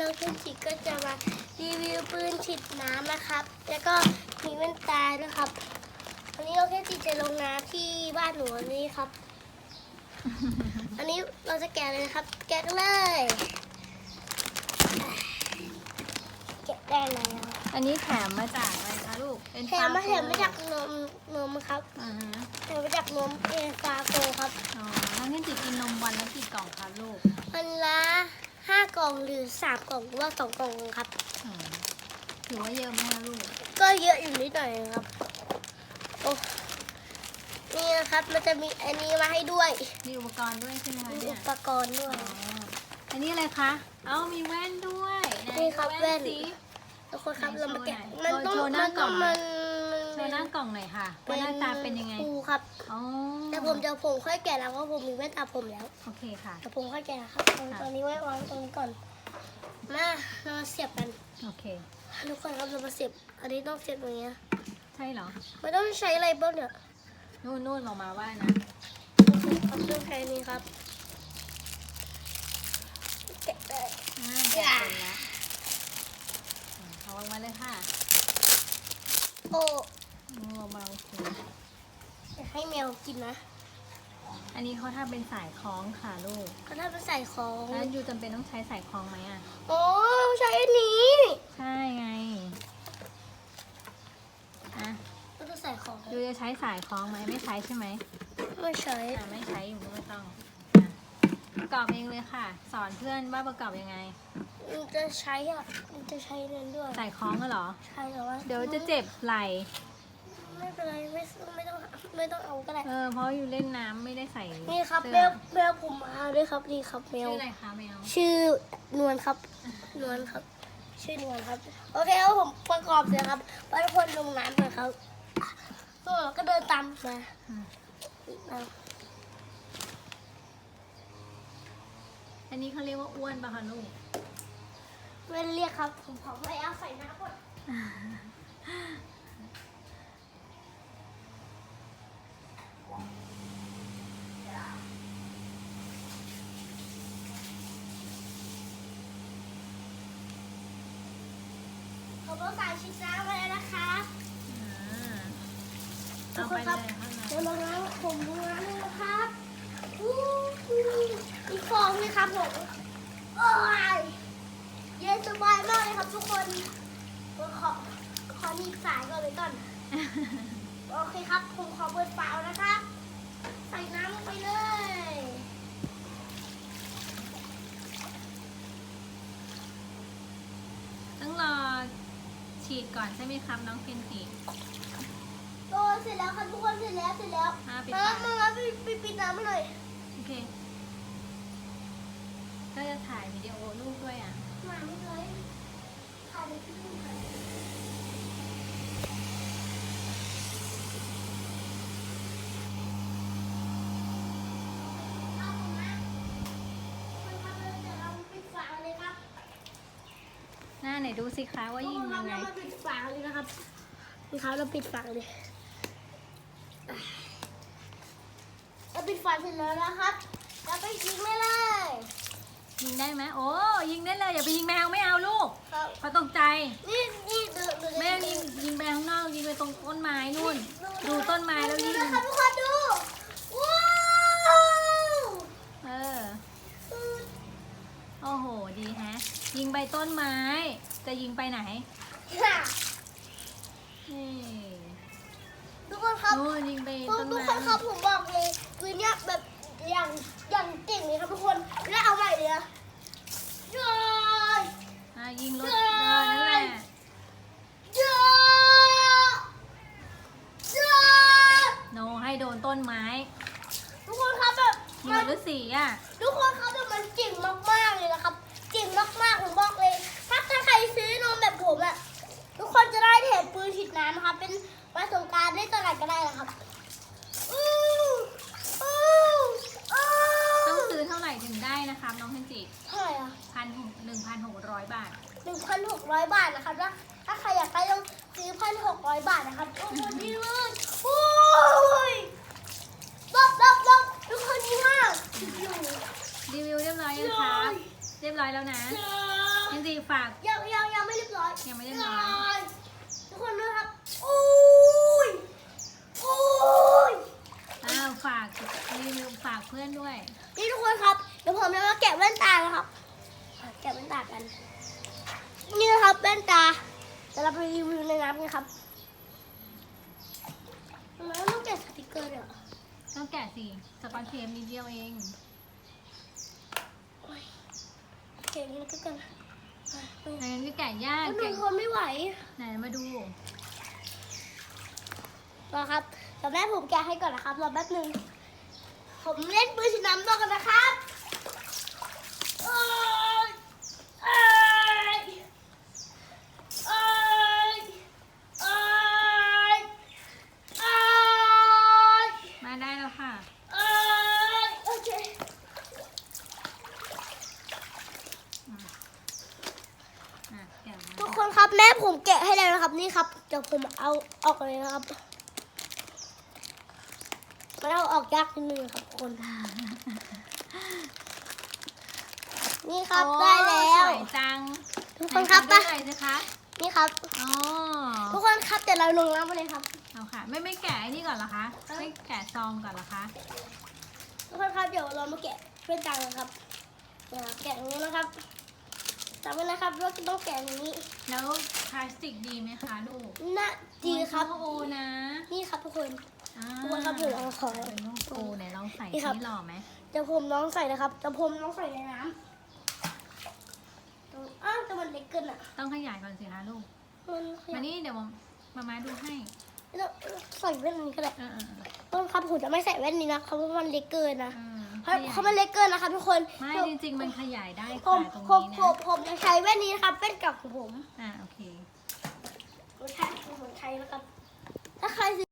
น้องเคนจิก็จะมารีวิวปืนฉีดน้ำนะครับ แล้วก็มีแว่นตาด้วยครับวันนี้น้องเคนจิจะลงน้ำที่บ้านหนูวันนี้ครับ อันนี้เราจะแกะเลยนะครับ แกะกันเลยแกะได้แล้วอันนี้แถมมาจากอะไรคะลูกเป็นแถมมาฟแถมมาจากนมนมครับอ่าฮะแถมมาจากนมเอฟาโกครับอ๋อน้องเคนจิกินนมวันละกี่กล่องคะลูกมันละ ห้ากล่องหรือสามกล่องหรือว่าสองกล่องครับ อืมถือว่าเยอะไหมคะลูกก็เยอะอยู่นิดหน่อยครับโอ้นี่นะครับมันจะมีอันนี้มาให้ด้วยมีอุปกรณ์ด้วยใช่ไหมคะมีเนี่อุยปกรณ์ด้วอ๋ยออันนี้อะไรคะเอ้ามีแว่นด้วยไหนี่ครับแว่น สิ ทุกคนครับไหนเรามาแกะโชว์หน่อยมันต้องโชว์หน้ามันกล่ต้อองงหน่มัอยน โชว์หน้ากล่องหน่อยค่ะว่าหน้าตาเป็นยังไงปูครับ อ๋อแต่ผมจะผมค่อยแกะแล้วเพราะผมมีแว่นตาผมแล้ว โอเคค่ะแต่ผมค่อยแกะนะครับตอนค่ะตอนนี้ไว้วางตรงนี้ก่อน มาเรามาเสียบกัน โอเค ทุกคนครับเรามาเสียบ อันนี้ต้องเสียบตรงนี้นะใช่เหรอ ไม่ต้องใช้อะไรบ้างเนี่ยนู่นนู่นออกมาว่านะเอาเครื่องใช้นี้ครับแกะเลยอ่าแกะเป็นแล้วอืมเอาออกมาเลยค่ะโอ้ เอาเบาๆสิอยากให้แมวกินนะอันนี้เขาทำเป็นสายคล้องค่ะลูกเขาถ้าไปใส่ของแล้วยูจำเป็นต้องใช้สายคล้องไหมอะโอ้ใช้อันนี้ ใช่ไงอะก็จะใส่ของยูจะใช้สายคล้องไหมไม่ใช้ใช่ไหมไม่ใช้อะไม่ใช้อยู่ก็ไม่ต้องอะประกอบเองเลยค่ะ สอนเพื่อนว่าประกอบยังไงมันจะใช้อะมันจะใช้นั่นด้วยสายคล้องก็เหรอ ใช่แต่ว่าเดี๋ยวจะเจ็บไหล่ ไม่เป็นไรไม่ไม่ต้องไม่ต้องเอาก็ได้ เออเพราะอยู่เล่นน้ำไม่ได้ใส่นี่ครับเสื้แมอวแมวผมมาด้วยครับนี่ครับแมชื่ว ออะไรคะแมว ชื่อนวลครับ นวลครับ ชื่อนวลครับ โอเคครับผมประกอบเสร็จครับไปทุกคนลงน้ำกันครับก็ก็เดินตามมาอืม เอาอันนี้เขาเรียกว่าอ้วนปะคะลูก ไม่ได้เรียกครับ ผมขอไปเอาใส่น้ำก่อน ผมต้องใส่ชิ้นน้ำไว้แล้วนะครับอ่าเอาไปเลยข้างในเดี๋ยวลงน้ำผมลงน้ำเลยนะครับอู้หูมีฟองไหมครับผมโอ้ยเย็นสบายมากเลยครับทุกคนผมขอขอหนีบสายก่อนเลยก่อนโอเคครับผมขอเปิดฝานะครับ ใส่น้ำลงไปเลย ต้องรอฉีดก่ อนใช่ไหมครับน้องเคนจิโอ้เสร็จแล้วครับทุกคนเสร็จแล้วเสร็จแล้วอ่าปิดมาฝามามาปิดปิดปิดน้ำมาหน่อยโอเค ก็จะถ่ายวิดีโอลูกด้วยอะ มาไม่เลยถ่ายไปที่นู่นก่อนเอาผมนะมันทำเลยเดี๋ยวเราปิดฝาเลยครับ หน้า ไหนดูสิคะว่ายิงยังไง เราปิดฝาเลยนะครับนี่ครับเราปิดฝาเลยเราปิดฝาเสร็จแล้วนะครับเราไปยิงได้เลยยิงได้ไหมโอ้ยิงได้เลยอย่าไปยิงแมวไม่เอาลูกครับเขาตกใจ นี่นี่ดูดูแม่ยิงยิงไปข้างนอกยิงไปตรงต้นไม้นู่น ดูต้นไม้แล้วยิงดูนะครับทุกคนดูว้าว เออ โอ้โห ดีแฮะ ยิงไปต้นไม้ จะยิงไปไหนค่ะนี่ทุกคนครับนู่นยิงไปทุกต้นทุกไม้ คนครับผมบอกเลยปืนเนี้ยแบบอย่างอย่างเก่งเลยครับทุกคนแล้วเอาใหม่เลยนะยอยอะยิงรถเดินนั่นแหละยอยยอยโนให้โดนต้นไม้ทุกคนครับแบบยิมังนหรือสีอะ ทุกคนครับแบบมันเก่งมากๆเลยนะครับ เก่งมากๆผมบอกเลย ถ้าถ้าใครซื้อนมแบบผมอะทุกคนจะได้แถมปืนฉีดน้ำนะครับเป็นวันสงกรารได้ตลาดก็ได้นะครับอู้อู้อู้ต้องซื้อเท่าไหร่ถึงได้นะครับน้องเคนจิเท่าไหร่อะพันหนึ่งพันหกร้อยบาท หนึ่งพันหกร้อยบาทนะครับถ้าถ้าใครอยากได้ต้องซื้อพันหกร้อยบาทนะครับโอ้โหดีมากโอ้ยรอบรอบรอบทุกคนดีมากอยู่ รีวิวเรียบร้อยยังครับเรียบร้อยแล้วนะเจอเคนจิฝากยังยังยังไม่เรียบร้อยยังไม่เรียบร้อยทุกคนนะครับโอ้ยโอ้ยอ้าวฝากรีวิวฝากเพื่อนด้วยนี่ทุกคนครับเดี๋ยวผมจะมาแกะแว่นตานะครับแกะแว่นตากันนี่นะครับแว่นตาเดี๋ยวเราไปรีวิวในน้ำกันครับทำไมต้องแกะสติกเกอร์เนี่ยต้องแกะสิสกอตเทปนิดเดียวเอง แกะนี้ก็กันไหนนี่แกะยากแล้วหนูแกะทนไม่ไหวไหนมาดูรอครับเดี๋ยวแม่ผมแกะให้ก่อนนะครับรอแป๊บหนึงผมเล่นปืนฉีดน้ำต่อกันนะครับโอ้ยเอ้ยเอ้ยเอ้ยเอ้ย มาได้แล้วค่ะ เอ้ยโอเค อะแกะมา ทุกคนครับ แม่ผมแกะให้แล้วนะครับ นี่ครับเดี๋ยวผมเอาออกเลยนะครับมันเอาออกยากนิดนึงครับทุกคน นี่ครับโอ้ได้แล้วสวยจังทุกคนครับไหมาทำได้เลยสิคะนี่ครับอ๋อทุกคนครับเดี๋ยวเราลงน้ำไปเลยครับเอาค่ะ ไม่ไม่แกะไอ้นี่ก่อนเหรอคะไม่แกะซองก่อนเหรอคะทุกคนครับเดี๋ยวเรามาแกะเป็นตังกันครับอ่าแกะอย่างนี้นะครับ จำไว้นะครับว่าต้องแกะอย่างนี้แล้วพลาสติกดีไหมคะลูกน่าดีครับโอนะนี่ครับทุกคนอ่าทุกคนครับเดี๋ยวเอาของเป็นลูกโอไหนลองใส่นี่ครับที่หล่อไหมเดี๋ยวผมน้องใส่นะครับเดี๋ยวผมน้องใส่ในน้ำตรงอ้าวแต่มันเล็กเกินอะ ต้องขยายก่อนสิคะลูกมันขยัมาบนี่เดี๋ยวมามาดูให้แล้วใส่แว่นนี้ก็ได้เออเออเออต้นครับผมจะไม่ใส่แว่นนี้นะครับเพราะว่ามันเล็กเกินนะ เขาไม่เล็กเกินนะคะทุกคนไม่จริงๆมันขยายได้ค่ะตรงนี้ผมจะใช้แว่นนี้ครับเป็นกับผมอ่าโอเคผมใช้ผมใช้แล้วกับถ้าใคร